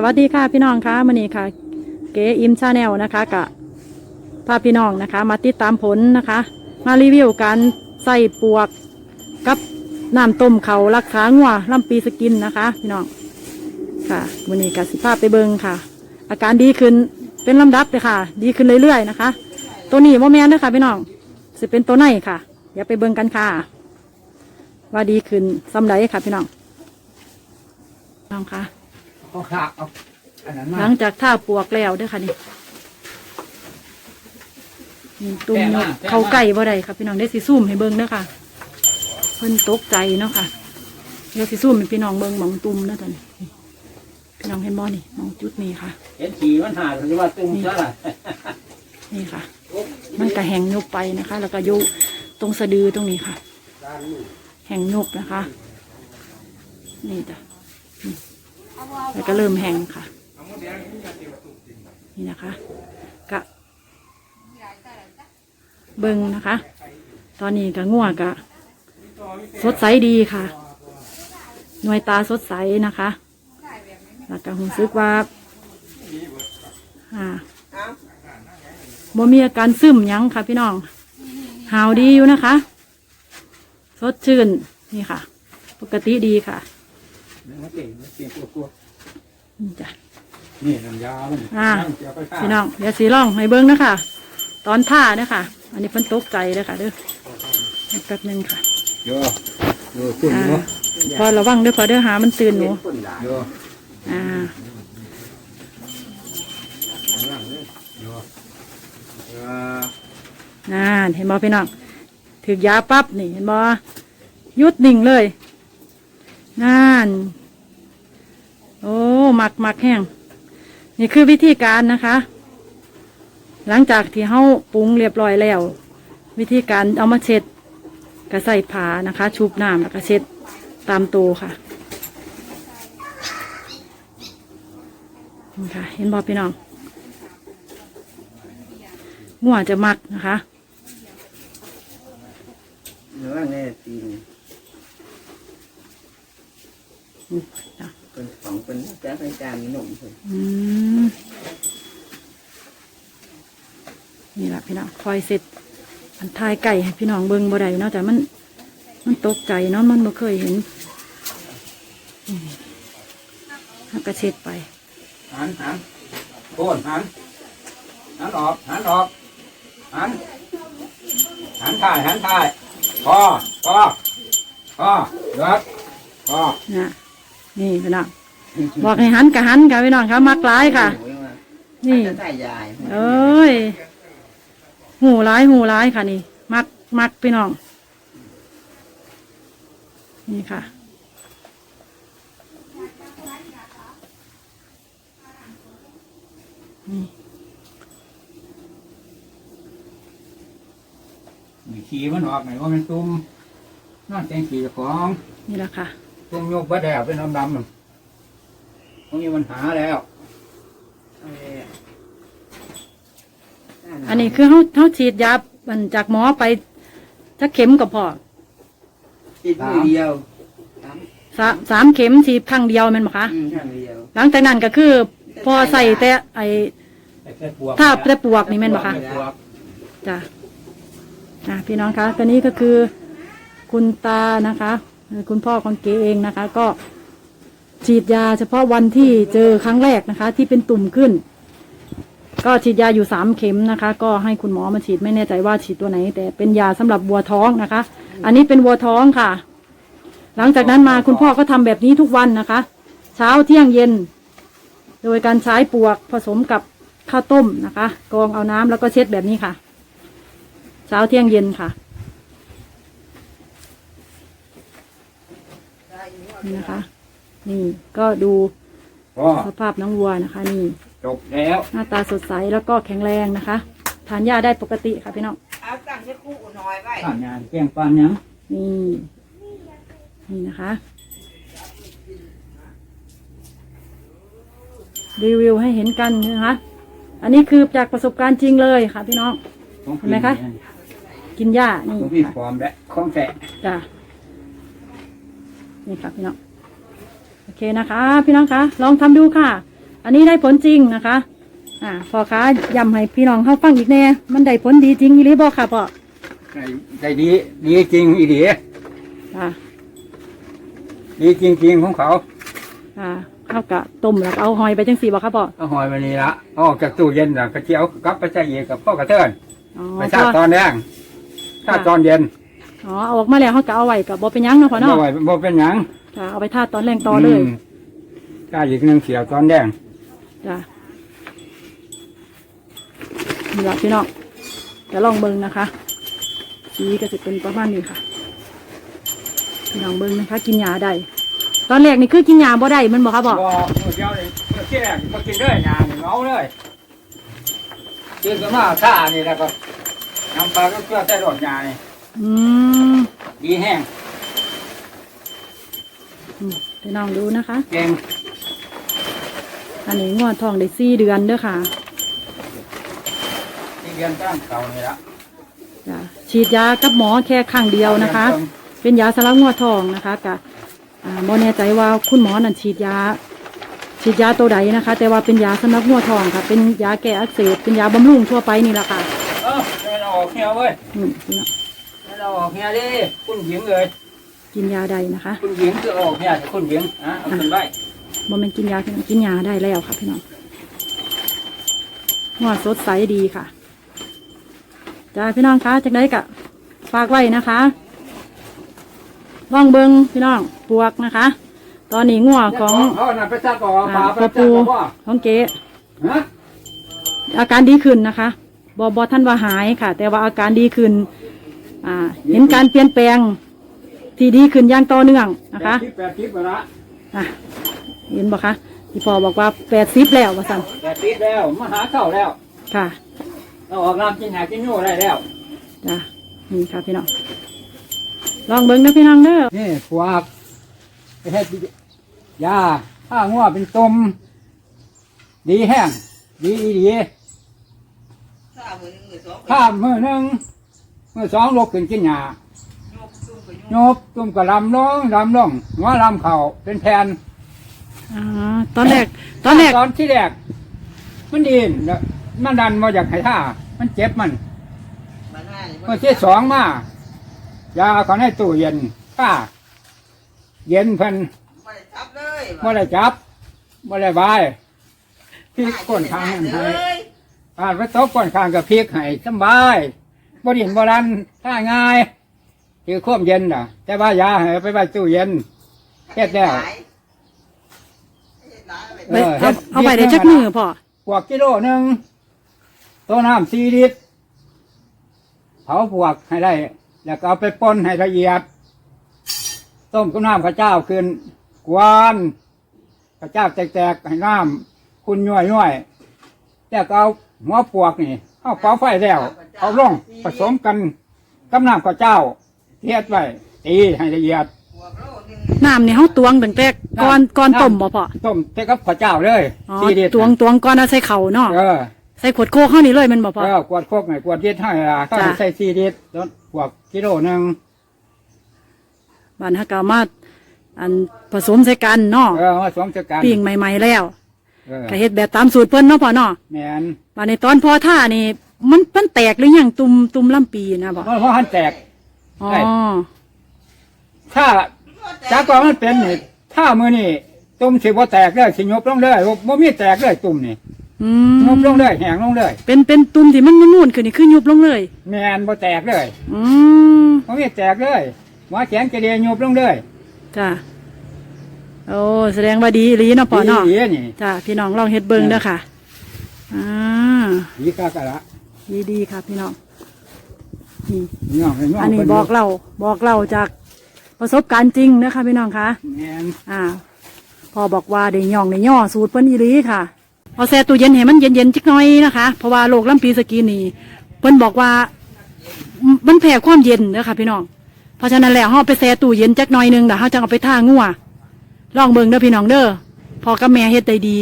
สวัสดีค่ะพี่น้องค่ะมื่อนี้ค่ะ เก๋อิมชาแนลนะคะกะพาพี่น้องนะคะ มาติดตามผลนะคะ มารีวิวการใส่ปวกกับน้ำต้มเขารักษางัวลำปีสกินนะคะ พี่น้องค่ะมื่อนี้กะสิภาพไปเบิงค่ะ อาการดีขึ้นเป็นลำดับเลยค่ะ ดีขึ้นเรื่อยๆนะคะ ตัวนี้โมแมนด้อค่ะพี่น้องจะเป็นตัวไหนค่ะอย่าไปเบิงกันค่ะ ว่าดีขึ้นสำไรค่ะพี่น้องน้องค่ะ เอาขาเอาอันนั้นมาหลังจากท่าปวกแล้วเด้อค่ะนี่นี่ตุ่มยกเขาไก่บ่ได้ค่ะพี่น้องได้สิซุ่มให้เบิ่งเด้อค่ะ เพิ่นตกใจเนาะค่ะเดี๋ยวสิซุ่มให้พี่น้องเบิ่งหมองตุ่มเด้อตอนนี้นี่พี่น้องเห็นบ่นี่หมองจุดนี้ค่ะ เห็นขี่มันหาหรือว่าตุ้งซะล่ะนี่ค่ะ มันก็แห้งยุบไปนะคะ แล้วก็อยู่ตรงสะดือตรงนี้ค่ะ แห้งยุบนะคะ นี่จ้ะนี่ แล้วก็เริ่มแห้งค่ะ นี่นะคะกะเบิงนะคะ ตอนนี้กะง่วกะสดใสดีค่ะ หน่วยตาสดใสนะคะ แล้วก็รู้สึกว่าอ่าบ่มีอาการซึมยั้งค่ะพี่น้องหาวดีอยู่นะคะ สดชื่น นี่ค่ะ ปกติดีค่ะ มันเก่งมันเก่งกลัวนี่จ้ะๆนี่น้ำยามันอ่า เดี๋ยวไปฆ่าพี่น้องเดี๋ยวสีร่องให้เบิ้งนะคะตอนท่าเนี่ยค่ะอันนี้เพิ่นตกใจเลยค่ะเด้อแป๊บหนึงค่ะโยโยตุ้งอ่าโยพอระวังเด้อพอเด้อหามันตื่นหนูโยอ่าโยเออน่าเห็นบ่พี่น้องถือยาปั๊บนี่เห็นบ่หยุดนิ่งเลย นั่นโอ้หมักหมักแห้ง นี่คือวิธีการนะคะ หลังจากที่เฮาปรุงเรียบร้อยแล้ว วิธีการเอามาเช็ดก็ใส่ผานะคะ ชุบน้ำแล้วก็เช็ดตามตัวค่ะนี่ค่ะ เห็นบ่พี่น้องงัวจะมักนะคะหรือว่าไงตีนอืมจ้ะ เป็นของเป็นจ้าเป็นจานมีหนุ่มเลยอืมนี่แหละพี่น้องคอยเสร็จอันทายไก่ให้พี่น้องเบิ่งบ่ได้เนาะแต่มัน มันตกใจเนาะมันบ่เคยเห็นอืมแล้วก็เช็ดไปหันหันโค่นหันหันออกหันออกหันหันถ่ายหันถ่ายพอพอพอเลิกพอนะ นี่พี่น้องบอกให้หันก็หันค่ะพี่น้องค่ะมักร้ายค่ะ นี่จะใส่ยายเอ้ยหูร้ายหูร้ายค่ะนี่ มักมักพี่น้อง นี่ค่ะนี่มีขี่มันออกไหนว่ามันตุ้มนอนแตงขี่เจ้าของ นี่แหละค่ะ ตุ้มยกบะแดดเป็นดำๆมันตรงนี้มันหาแล้วอันนี้คือเขาเขาฉีดยามันจากหมอไปจะเข็มกับพอติดมือเดียวสาสามเข็มฉีดครั้งเดียวแมันบอคะอืมข้างเดียวหลังจากนั้นก็คือพอใส่แต่ไอแต่ปวกถ้าแต่ปวกนี่แม่นบอคะปวกจ้ะอะพี่น้องคะตัวนี้ก็คือคุณตานะคะเอ่อ คุณพ่อของเก๋เองนะคะ ก็ฉีดยาเฉพาะวันที่เจอครั้งแรกนะคะ ที่เป็นตุ่มขึ้น ก็ฉีดยาอยู่สามเข็มนะคะ ก็ให้คุณหมอมาฉีดไม่แน่ใจว่าฉีดตัวไหน แต่เป็นยาสำหรับวัวท้องนะคะ อันนี้เป็นวัวท้องค่ะ หลังจากนั้นมาคุณพ่อก็ทำแบบนี้ทุกวันนะคะ เช้าเที่ยงเย็น โดยการใช้ปวกผสมกับข้าวต้มนะคะกรองเอาน้ำแล้วก็เช็ดแบบนี้ค่ะ เช้าเที่ยงเย็นค่ะ นี่นะคะ นี่ก็ดูพ่อสภาพน้องวัวนะคะ นี่จบแล้ว หน้าตาสดใสแล้วก็แข็งแรงนะคะ ทานหญ้าได้ปกติค่ะพี่น้องเอาตั้งให้คู่น้อยไว้ข้านยานแกงปานหยังนี่นี่นะคะ รีวิวให้เห็นกันนะคะอันนี้คือจากประสบการณ์จริงเลยค่ะพี่น้อง ของเห็นไหมคะ กินหญ้านี่ของพี่ค่ะฟอร์มและของแท้จ้ะ นี่ค่ะพี่น้องโอเคนะคะ พี่น้องคะลองทำดูค่ะ อันนี้ได้ผลจริงนะคะ อ่าพอค้าย้ำให้พี่น้องเข้าฟังอีกแน่มันได้ผลดีจริงอีหรือบอกค่ะพ่อได้ได้ดีดีจริงอีดีอ่าดีจริงๆของเขา อ่าเข้ากะต้มแล้วก็เอาหอยไปจังสี่บอกค่ะพ่อเอาหอยมานี่ละเอาออกจากตู้เย็นน่ะกระเจียวกลับไปใส่เยกับพ่อกระเทินอ๋อไปชาตอนแดงชาตอนเย็น อ๋อเอาออกมาแล้วเขาก็เอาไว้กับบ่เป็นหยังเนาะพ่อบ่เนาะไหวบ่เป็นหยังจ้ะเอาไปทาตอนแรงต่อเลยมกล้าอีกหนึ่งเสียวตอนแดงจ้ะนี่ละพี่น้องจะลองเบิ่งนะคะสีก็จะเป็นประมาณนี้ค่ะพี่น้องเบิ่งนะคะ กินยาได้ตอนแรกนี่คือกินยาบ่ได้มันบอกครับบอกบ่มื้อเดียวนี่มื้อที่แรกก็กินเลยงานนี่เอาเลยกินก็มาท่านี่แล้วก็น้ำปลาก็เกลือใส่รสยานี่ อืมดีแห้งอืมพี่น้องดูนะคะเก่งอันนี้งวดทองได้สี่เดือนเด้อค่ะที่เรียนตั้งเก่านี่ละจ้ะฉีดยากับหมอแค่ครั้งเดียวนะคะ เป็นยาสำหรับงวดทองนะคะกะอ่าบ่แน่ใจว่าคุณหมอนั่นฉีดยา ฉีดยาตัวใดนะคะ แต่ว่าเป็นยาสำหรับงวดทองค่ะ เป็นยาแก้อักเสบเป็นยาบำรุงทั่วไปนี่แหละค่ะ เออให้เราออกเฮียเว้ย อืมพี่น้องให้ เราออกเฮียดิคุณหญิงเลยกินยาใดนะคะคุณหญิงจะออกเฮียคุณหญิงอะเอาขึ้นไว้บ่แม่นกินยาพี่น้องกินยาได้แล้วค่ะพี่น้องงวดสดใสดีค่ะจ้าพี่น้องคะจากได้กะฝากไว้นะคะลองเบิงพี่น้องปวกนะคะ ตอนนี้งัวของเขาน่ะไปซักก่อปลาอ่าไปพ่อซักปูก่อบ่ของเก๋ฮะอาการดีขึ้นนะคะบอบอท่านว่าหายค่ะ แต่ว่าอาการดีขึ้น อ่า เห็นการเปลี่ยนแปลงที่ดีขึ้นอย่างต่อเนื่องนะคะแปดสิบแปดสิบไปละอะเห็นบอกคะที่พอบอกว่าแปดสิบแล้วว่าสั่นแปดสิบแล้วมาหาเก่าแล้วค่ะเราออกน้ำกินหากินโย่ได้แล้วจ้ะนี่ค่ะพี่น้องลองเบิ้งนะพี่น้องเด้อนี่พวกไปเฮ็ดยาถ้างัวเป็นต้มดีแห้งดีอีดีถ้ามือหนึ่ง มือสองถ้ามือหนึ่งมือสองลกขึ้นกินหญ้าโยกซุ่มกับโยโยบตุ้มกับลำลงลำลงหัวลำเข่าเป็นแผ่นอ่าตอนแรกตอนแรกตอนที่แรกมันดีนแล้วมันดันมาจากไห้ท่ามันเจ็บมันมันห้านี่เมื่อที่สองมายาเขาในตู้เย็นข้าเย็นเพิ่นไม่ได้จับเลยไม่ได้จับไม่ได้บายพริกก้นข้างให้เลยผ่านไปโต๊ะก้นข้างกับพริกให้สำบาย บ่ดินบ่รันท่าง่ายคือควบเย็นน่ะ แต่ว่ายาให้เอาไปไว้ตู้เย็นเฮ็ดแล้วไปเอาเอาไปได้จักมือพ่อกวกกิโลหนึ่งตัวน้ำสี่ลิตรเผาปวกให้ได้ แล้วก็เอาไปป่นให้ละเอียด ต้มกับน้ำข้าวเจ้าขึ้นกวนข้าวเจ้าแตกๆให้น้ำคุณย่อยย่อยๆแล้วก็เอาหัวปวกนี่ เอาเป่าไฟแล้ว เอาลงผสมกันกับน้ำข้าวเจ้าเทียดไว้ตีให้ละเอียดน้ำนี่เขาตวงตั้งแต่ก่อนก่อนต้มบ่พ่อต้มแต่กับข้าวเจ้าเลยอ๋อสี่ลิตรตวงตวงก่อนเอาใส่เข่าเนาะเออใส่ขวดโคกเข้านี่เลยแมันบ่พ่อเออกวดโคกหน่อยกวดลิตรให้ละก็จ้ะใส่สี่ลิตรแล้วปวกกิโลหนึ่งบ้านฮักกามาอันผสมใส่กันเนาะเออมาสวมจักันปิ้งใหม่ ๆ แล้ว เออก็เฮ็ดแบบตามสูตรเพิ่นเนาะพ่อเนาะแมนบ้านในตอนพอท่านี่ มันมันแตกหรือยังตุ่มตุ่มลำปีนะบ่เพราะเพราะหันแตก อ๋อได้ถ้าจากกว่ามันเป็นนี่ถ้ามือนี่ตุ่มสิบ่แตกเลยสิยบลงเลยบ่บ่มีแตกเลยตุ่มนี่อืยมบลงเลยแหงลงเลยเป็นเป็นตุ่มที่มันนุ่นๆขึ้นนี่คือยุบลงเลย แมนบ่แตกเลยอืมบ่มีแตกเลยหัวแขนกระเดียยบลงเลยจ้ะ โอ้แสดงว่าดีอีหลีเนาะพ่อเนาะดีๆนี่จ้ะพี่น้องลองเฮ็ดเบิ่งเด้อค่ะอ่าดีกะกะละดีดีๆครับพี่น้องนี่น้องให้น้องอันนี้พิ่บอกเราบอกเราจากประสบการณ์จริงนะคะพี่น้องคะ แมนอ่าพอบอกว่าได้ย่องได้ย่อสูตรเพิ่นอีหลีค่ะเอาแช่ตู้เย็นให้มันเย็นๆจักหน่อยนะคะ เพราะว่าโรคลำปีสกีนี่เพิ่นบอกว่ามันมันแพ้ความเย็นเด้อค่ะพี่น้องเพราะฉะนั้นแล้วเฮาไปแช่ตู้เย็นจักหน่อยหนึงเดี๋ยวเฮาจะเอาไปท่างัว ลองเบิ่งเด้อพี่น้องเด้อพอกับแม่เฮ็ดได้ดี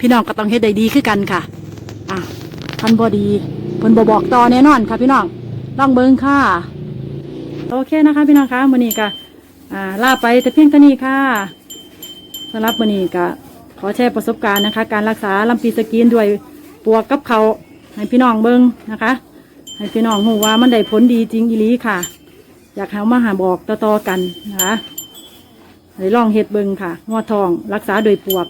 พี่น้องก็ต้องเฮ็ดได้ดีคือกันค่ะ อะพันบ่ดีเพิ่นบ่บอกต่อแน่นอนค่ะ พี่น้องลองเบิ่งค่ะ โอเคนะคะ พี่น้องคะมื้อนี้ก็อ่าลาไปแต่เพียงเท่านี้ค่ะสำหรับมื้อนี้ก็ขอแชร์ประสบการณ์นะคะ การรักษาลำปีสกรีนด้วยปวกกับเขาให้พี่น้องเบิ้งนะคะให้พี่น้องหูว่ามันได้ผลดีจริงอีหลีค่ะ อยากให้เอามาหาบอกต่อๆกันนะคะ ให้ลองเฮ็ดเบิงค่ะงอทอง รักษาโดยปวก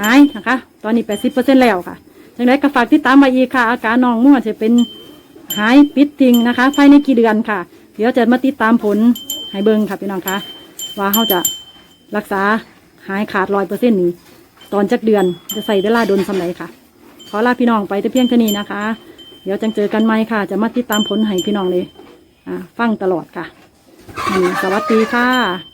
หายนะคะ ตอนนี้80%แล้วค่ะจังไดก็ฝากติดตามมาอีกค่ะ อาการน้องมั่วจะเป็นหายปิดทิ้งนะคะ ภายในกี่เดือนค่ะ เดี๋ยวจะมาติดตามผลให้เบิงค่ะพี่น้องคะว่าเขาจะรักษาหายขาดร้อยเปอร์เซ็นต์นี้ ตอนจักเดือนจะใส่เวลาโดนสำไหนค่ะ ขอลาพี่น้องไปแต่เพียงเท่านี้นะคะ เดี๋ยวจังเจอกันใหม่ค่ะ จะมาติดตามผลให้พี่น้องเลย ฟังตลอดค่ะ สวัสดีค่ะ